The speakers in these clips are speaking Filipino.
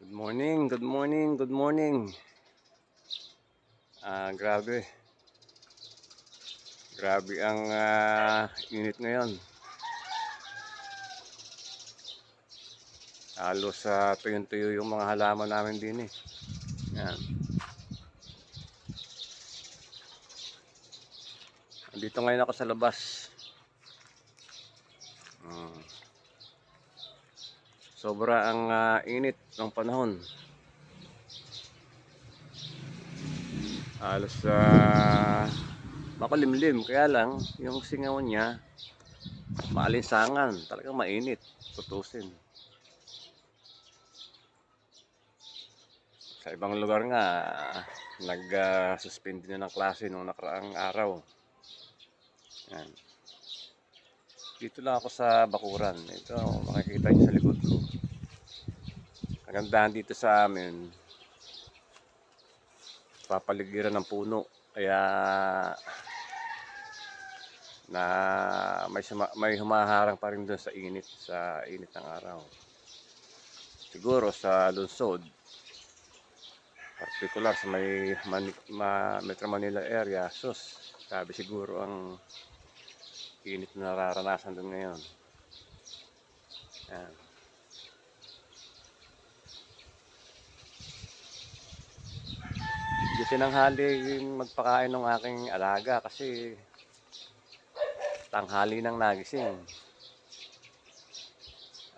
Good morning, good morning, good morning. Ah, grabe. Grabe ang ah, init ngayon. Halos sa tuyong-tuyo yung mga halaman namin din eh. Yan. Andito ngayon ako sa labas. Hmm. Sobra ang ah, init ng panahon. Halos sa makulimlim. Kaya lang, yung singaw niya, maalinsangan. Talagang mainit. Tutusin. Sa ibang lugar nga, nag-suspend na ng klase nung nakaraang araw. Yan. Dito lang ako sa Bakuran. Ito, makikita niyo sa Kagandahan dito sa amin, papaligiran ng puno. Kaya na may suma- may humaharang pa rin doon sa init sa init ng araw. Siguro sa lungsod, particular sa may Mani- Ma- Metro Manila area, sus, sabi siguro ang init na nararanasan doon ngayon. Yan. Hindi tinanghali magpakain ng aking alaga kasi tanghali nang nagising.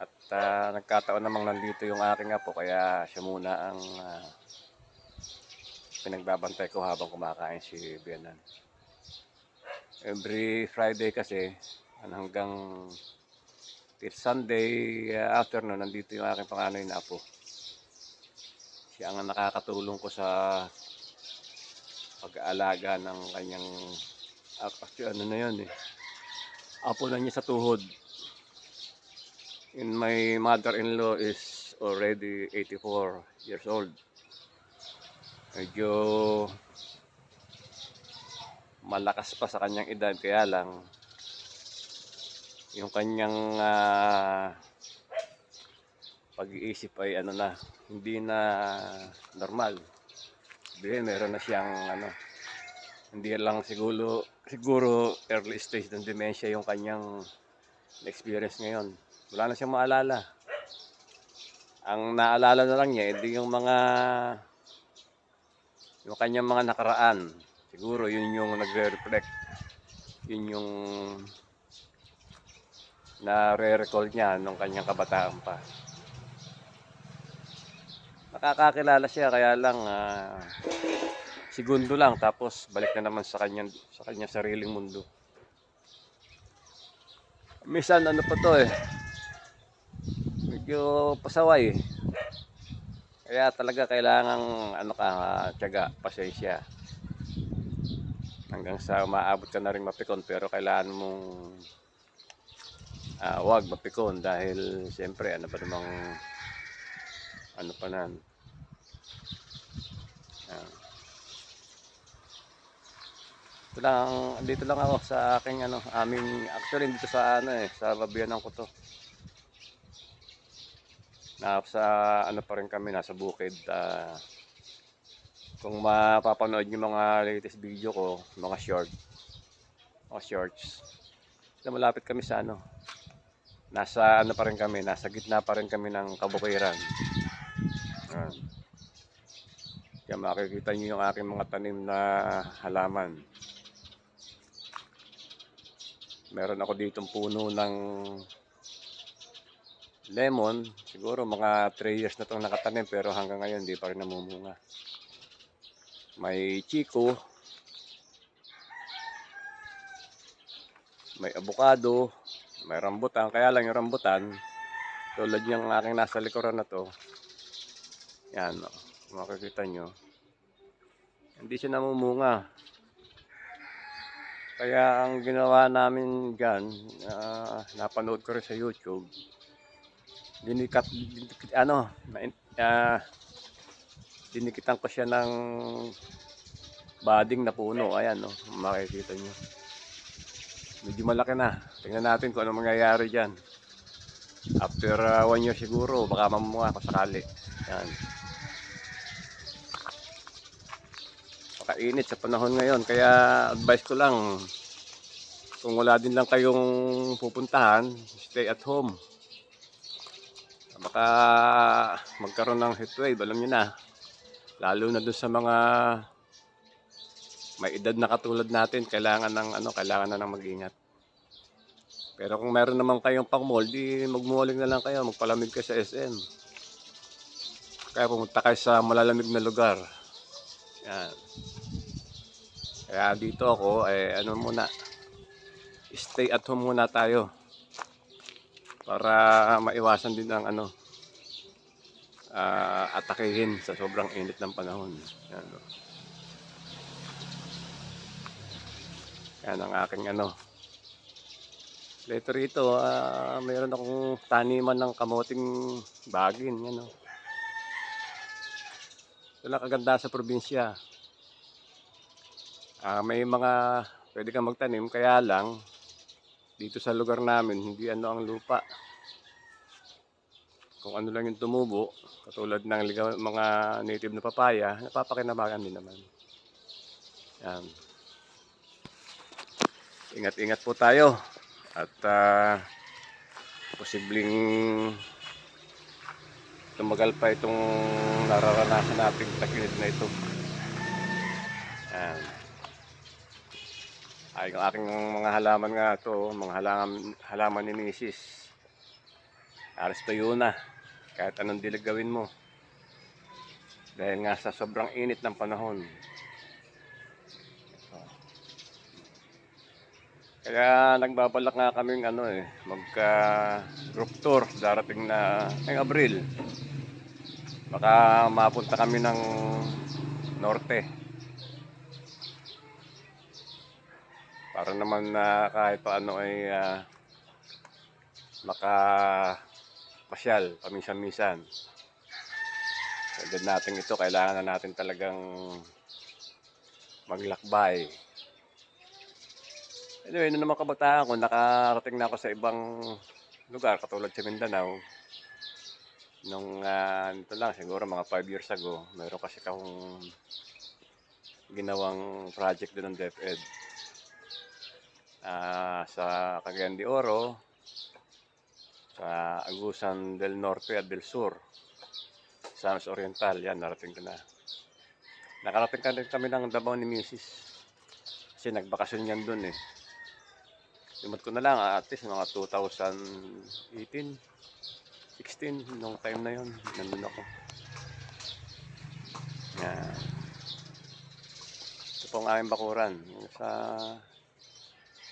At ah, nagkataon namang nandito yung aking apo kaya siya muna ang ah, pinagbabantay ko habang kumakain si Bianan. Every Friday kasi ano, hanggang till Sunday ah, afternoon nandito yung aking panganoy na apo. Siya ang nakakatulong ko sa pag-aalaga ng kanyang actually ano na yun eh. Apo na niya sa tuhod. And my mother-in-law is already 84 years old. Medyo malakas pa sa kanyang edad kaya lang yung kanyang ah, pag-iisip ay ano na hindi na normal Sabihin, meron na siyang ano, hindi lang siguro, siguro early stage ng dementia yung kanyang experience ngayon. Wala na siyang maalala. Ang naalala na lang niya, hindi yung mga, yung kanyang mga nakaraan. Siguro yun yung nagre-reflect. Yun yung na-recall niya nung kanyang kabataan pa nakakakilala siya kaya lang ah, segundo lang tapos balik na naman sa kanyang sa kanyang sariling mundo. Minsan ano pa to eh. Medyo pasaway. Kaya talaga kailangang ano ka, ah, tiyaga, pasensya. Hanggang sa maabot ka na rin mapikon pero kailangan mong ah, wag mapikon dahil siyempre ano pa namang ano pa nan. Ito lang, dito lang ako sa aking ano, aming actually dito sa ano eh, sa babiyanan ko to. Na sa ano pa rin kami nasa bukid. ah, kung mapapanood yung mga latest video ko, mga short, mga shorts. Na malapit kami sa ano, nasa ano pa rin kami, nasa gitna pa rin kami ng kabukiran. Ayan. Kaya makikita nyo yung aking mga tanim na halaman. Meron ako ditong puno ng lemon. Siguro mga 3 years na itong nakatanim pero hanggang ngayon hindi pa rin namumunga. May chiko. May avocado. May rambutan. Kaya lang yung rambutan, tulad yung aking nasa likuran na to, yan, o. Kung makikita nyo. Hindi siya namumunga. Kaya ang ginawa namin dyan, ah, napanood ko rin sa YouTube, dinikat, ano, dinikitan ko siya ng bading na puno. Ayan, no, makikita nyo. Medyo malaki na. Tingnan natin kung ano mangyayari dyan. After uh, year siguro, baka mamuha ako sakali. Yan. Makainit sa panahon ngayon. Kaya advice ko lang, kung wala din lang kayong pupuntahan, stay at home. Baka magkaroon ng heatwave, alam nyo na. Lalo na doon sa mga may edad na katulad natin, kailangan ng ano, kailangan na ng mag-ingat. Pero kung meron naman kayong pang-mall, di magmuling na lang kayo, magpalamig kayo sa SM. Kaya pumunta kayo sa malalamig na lugar. Yan. Kaya dito ako, eh, ano muna, stay at home muna tayo. Para maiwasan din ang ano, ah, atakehin sa sobrang init ng panahon. Yan. oh. Yan ang aking ano. Later rito, ah, mayroon akong taniman ng kamoting bagin. Yan, oh. Ito kaganda sa probinsya. Ah, may mga pwede kang magtanim, kaya lang dito sa lugar namin, hindi ano ang lupa. Kung ano lang yung tumubo, katulad ng ligaw, mga native na papaya, napapakinabangan din naman. Yan. Ingat-ingat po tayo. At ah, posibleng tumagal pa itong nararanasan nating takinid na ito. Yan. Ay, ang aking mga halaman nga ito, mga halaman, halaman ni Mrs. Aras tuyo na. Kahit anong dilig gawin mo. Dahil nga sa sobrang init ng panahon. Kaya nagbabalak nga kaming ano eh, magka group tour darating na ngayong Abril. Baka mapunta kami ng norte. Para naman na kahit paano ay ah, maka pasyal paminsan-minsan. Edad natin ito, kailangan na natin talagang maglakbay. Anyway, nung naman kabataan ko, nakarating na ako sa ibang lugar, katulad sa Mindanao. Nung, ah, nito lang, siguro mga 5 years ago, mayroon kasi akong ginawang project doon ng DepEd. Ah, sa Cagayan de Oro, sa Agusan del Norte at del Sur, Sam's Oriental, yan, narating ko na. Nakarating kami ng Davao ni Mrs. Kasi nagbakasyon yan doon eh. Limot ko na lang, ah, at least mga 2018, 16, nung time na yon nandun ako. Yan. Ito po ang aking bakuran. Sa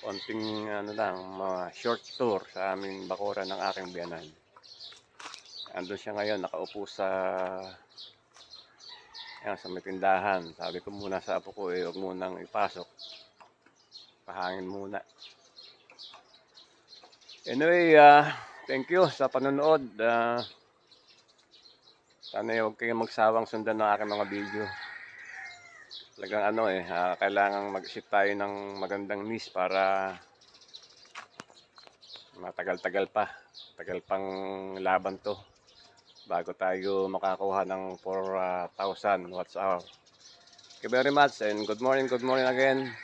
konting ano lang, mga short tour sa aming bakuran ng aking biyanan. Andun siya ngayon, nakaupo sa yan, sa may tindahan. Sabi ko muna sa apo ko, eh, huwag munang ipasok. Pahangin muna. Anyway, ah, thank you sa panonood. Ah, sana huwag kayong magsawang sundan ng aking mga video. Talagang ano eh, ah, kailangan mag-isip tayo ng magandang niche para matagal-tagal pa. Tagal pang laban to bago tayo makakuha ng 4,000 watts hour. Thank you very much and good morning, good morning again.